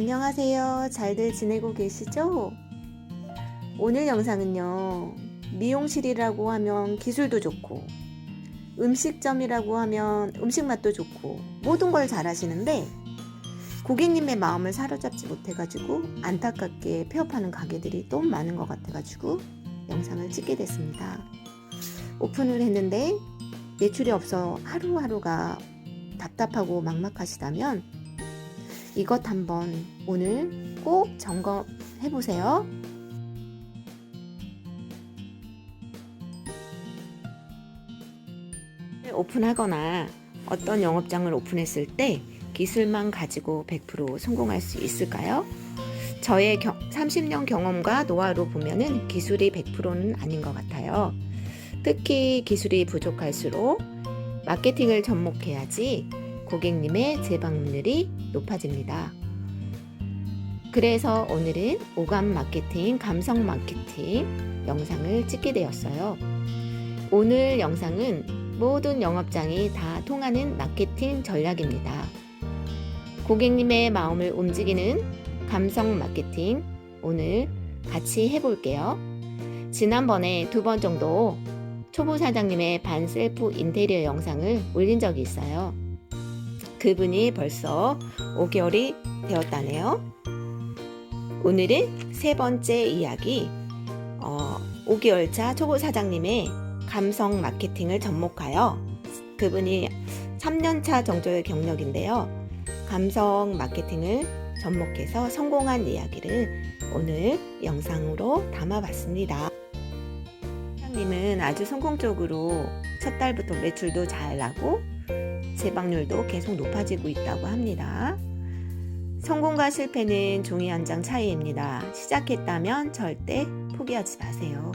안녕하세요. 잘들 지내고 계시죠? 오늘 영상은요, 미용실이라고 하면 기술도 좋고, 음식점이라고 하면 음식 맛도 좋고, 모든 걸 잘하시는데, 고객님의 마음을 사로잡지 못해가지고, 안타깝게 폐업하는 가게들이 너무 많은 것 같아가지고, 영상을 찍게 됐습니다. 오픈을 했는데, 매출이 없어 하루하루가 답답하고 막막하시다면, 이것 한번 오늘 꼭 점검해 보세요. 오픈하거나 어떤 영업장을 오픈했을 때 기술만 가지고 100% 성공할 수 있을까요? 저의 경, 30년 경험과 노하우로 보면은 기술이 100%는 아닌 것 같아요. 특히 기술이 부족할수록 마케팅을 접목해야지 고객님의 재방문율이 높아집니다. 그래서 오늘은 오감 마케팅, 감성 마케팅 영상을 찍게 되었어요. 오늘 영상은 모든 영업장이 다 통하는 마케팅 전략입니다. 고객님의 마음을 움직이는 감성 마케팅 오늘 같이 해볼게요. 지난번에 두 번 정도 초보 사장님의 반 셀프 인테리어 영상을 올린 적이 있어요. 그분이 벌써 5개월이 되었다네요. 오늘은 세 번째 이야기, 어, 5개월 차 초보 사장님의 감성 마케팅을 접목하여 그분이 3년 차 정도의 경력인데요. 감성 마케팅을 접목해서 성공한 이야기를 오늘 영상으로 담아봤습니다. 사장님은 아주 성공적으로 첫 달부터 매출도 잘 나고 재방률도 계속 높아지고 있다고 합니다. 성공과 실패는 종이 한 장 차이입니다. 시작했다면 절대 포기하지 마세요.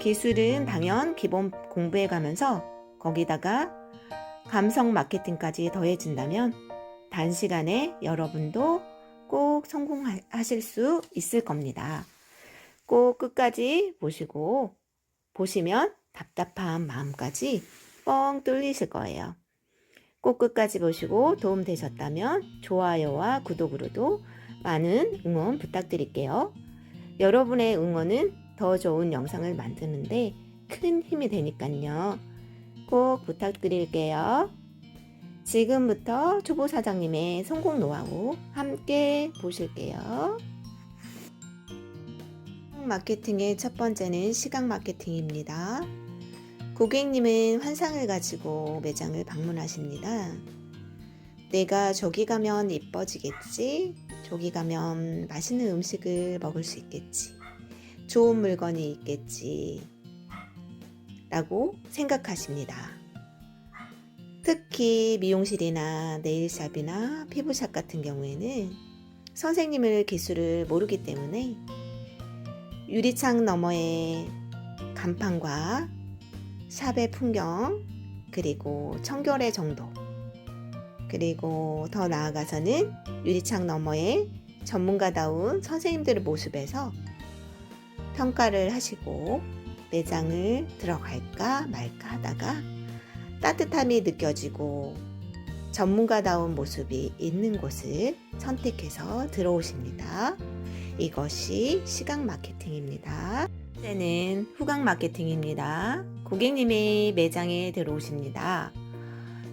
기술은 당연 기본 공부해 가면서 거기다가 감성 마케팅까지 더해진다면 단시간에 여러분도 꼭 성공하실 수 있을 겁니다. 꼭 끝까지 보시고 보시면 답답한 마음까지 뻥 뚫리실 거예요. 꼭 끝까지 보시고 도움 되셨다면 좋아요와 구독으로도 많은 응원 부탁드릴게요. 여러분의 응원은 더 좋은 영상을 만드는데 큰 힘이 되니까요. 꼭 부탁드릴게요. 지금부터 초보 사장님의 성공 노하우 함께 보실게요. 마케팅의 첫 번째는 시각 마케팅입니다. 고객님은 환상을 가지고 매장을 방문하십니다. 내가 저기 가면 이뻐지겠지? 저기 가면 맛있는 음식을 먹을 수 있겠지? 좋은 물건이 있겠지? 라고 생각하십니다. 특히 미용실이나 네일샵이나 피부샵 같은 경우에는 선생님을 기술을 모르기 때문에 유리창 너머의 간판과 샵의 풍경, 그리고 청결의 정도, 그리고 더 나아가서는 유리창 너머의 전문가다운 선생님들의 모습에서 평가를 하시고 매장을 들어갈까 말까 하다가 따뜻함이 느껴지고 전문가다운 모습이 있는 곳을 선택해서 들어오십니다. 이것이 시각 마케팅입니다. 번째는 후각 마케팅입니다. 고객님이 매장에 들어오십니다.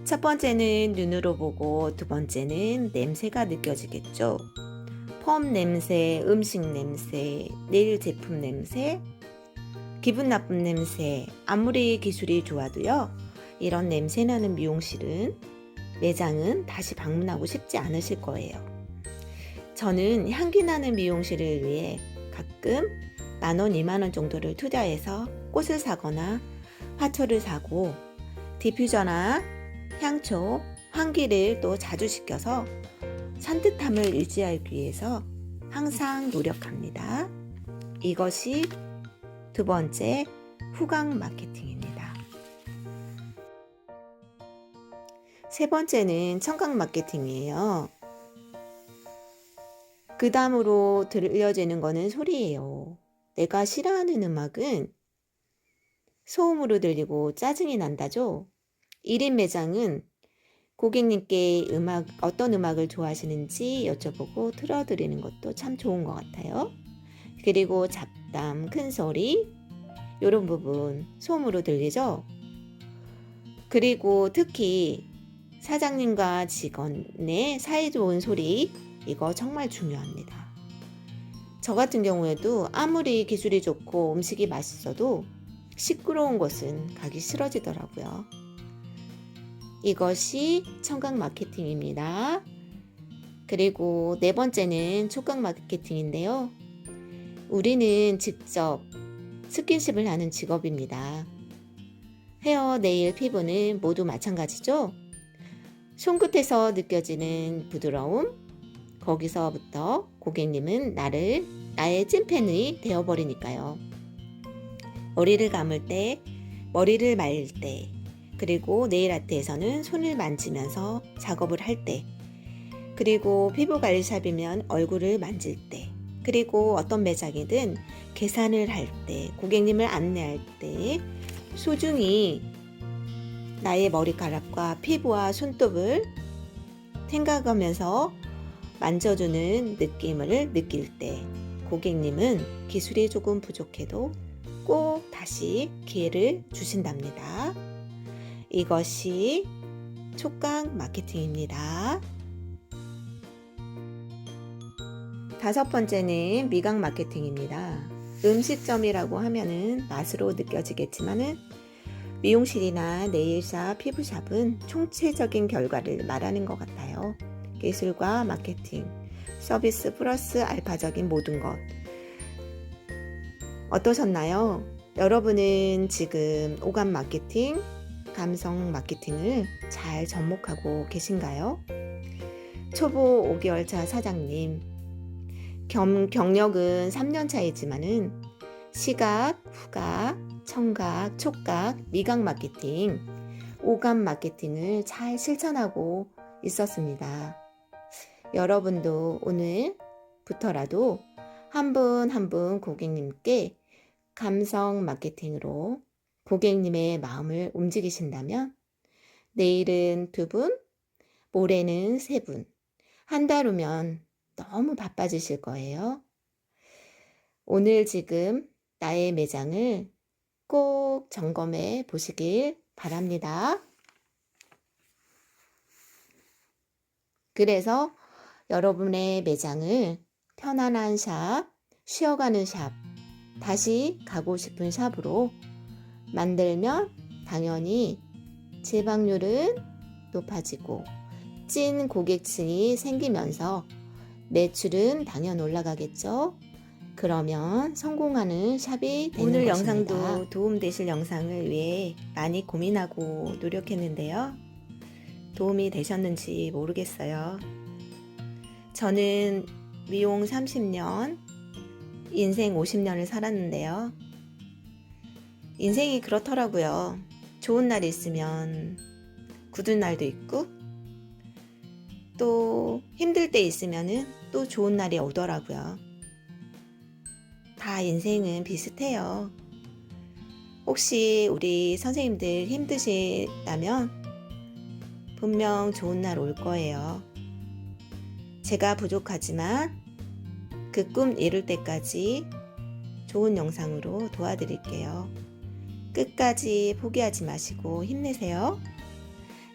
첫 번째는 눈으로 보고 두 번째는 냄새가 느껴지겠죠. 펌 냄새, 음식 냄새, 네일 제품 냄새, 기분 나쁜 냄새, 아무리 기술이 좋아도요. 이런 냄새 나는 미용실은 매장은 다시 방문하고 싶지 않으실 거예요. 저는 향기 나는 미용실을 위해 가끔 만 원, 이만 원 정도를 투자해서 꽃을 사거나 화초를 사고 디퓨저나 향초, 환기를 또 자주 시켜서 산뜻함을 유지하기 위해서 항상 노력합니다. 이것이 두 번째 후각 마케팅입니다. 세 번째는 청각 마케팅이에요. 그 다음으로 들려지는 거는 소리예요. 내가 싫어하는 음악은 소음으로 들리고 짜증이 난다죠. 1인 매장은 고객님께 음악, 어떤 음악을 좋아하시는지 여쭤보고 틀어드리는 것도 참 좋은 것 같아요. 그리고 잡담, 큰 소리, 이런 부분 소음으로 들리죠? 그리고 특히 사장님과 직원의 사이좋은 소리, 이거 정말 중요합니다. 저 같은 경우에도 아무리 기술이 좋고 음식이 맛있어도 시끄러운 곳은 가기 싫어지더라고요. 이것이 청각 마케팅입니다. 그리고 네 번째는 촉각 마케팅인데요. 우리는 직접 스킨십을 하는 직업입니다. 헤어, 네일, 피부는 모두 마찬가지죠? 손끝에서 느껴지는 부드러움, 거기서부터 고객님은 나를 나의 찐팬이 되어버리니까요. 머리를 감을 때, 머리를 말릴 때, 그리고 네일 아트에서는 손을 만지면서 작업을 할 때, 그리고 피부 관리샵이면 얼굴을 만질 때, 그리고 어떤 매장이든 계산을 할 때, 고객님을 안내할 때, 소중히 나의 머리카락과 피부와 손톱을 생각하면서 만져주는 느낌을 느낄 때 고객님은 기술이 조금 부족해도 꼭 다시 기회를 주신답니다. 이것이 촉각 마케팅입니다. 다섯 번째는 미각 마케팅입니다. 음식점이라고 하면은 맛으로 느껴지겠지만은 미용실이나 네일샵, 피부샵은 총체적인 결과를 말하는 것 같아요. 기술과 마케팅, 서비스 플러스 알파적인 모든 것. 어떠셨나요? 여러분은 지금 오감 마케팅, 감성 마케팅을 잘 접목하고 계신가요? 초보 5개월 차 사장님, 겸, 경력은 3년 차이지만은 시각, 후각, 청각, 촉각, 미각 마케팅, 오감 마케팅을 잘 실천하고 있었습니다. 여러분도 오늘부터라도 한 분 한 분 고객님께 감성 마케팅으로 고객님의 마음을 움직이신다면 내일은 두 분, 모레는 세 분, 한 달 후면 너무 바빠지실 거예요. 오늘 지금 나의 매장을 꼭 점검해 보시길 바랍니다. 그래서 여러분의 매장을 편안한 샵, 쉬어가는 샵, 다시 가고 싶은 샵으로 만들면 당연히 재방률은 높아지고 찐 고객층이 생기면서 매출은 당연 올라가겠죠. 그러면 성공하는 샵이 되는 오늘 것입니다. 영상도 도움되실 영상을 위해 많이 고민하고 노력했는데요. 도움이 되셨는지 모르겠어요. 저는 미용 30년, 인생 50년을 살았는데요. 인생이 그렇더라고요. 좋은 날이 있으면 굳은 날도 있고, 또 힘들 때 있으면은 또 좋은 날이 오더라고요. 다 인생은 비슷해요. 혹시 우리 선생님들 힘드시다면 분명 좋은 날 올 거예요. 제가 부족하지만 그 꿈 이룰 때까지 좋은 영상으로 도와드릴게요. 끝까지 포기하지 마시고 힘내세요.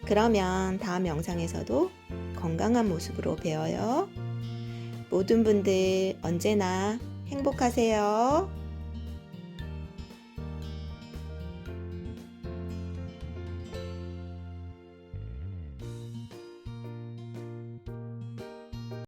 그러면 다음 영상에서도 건강한 모습으로 배워요. 모든 분들 언제나 행복하세요.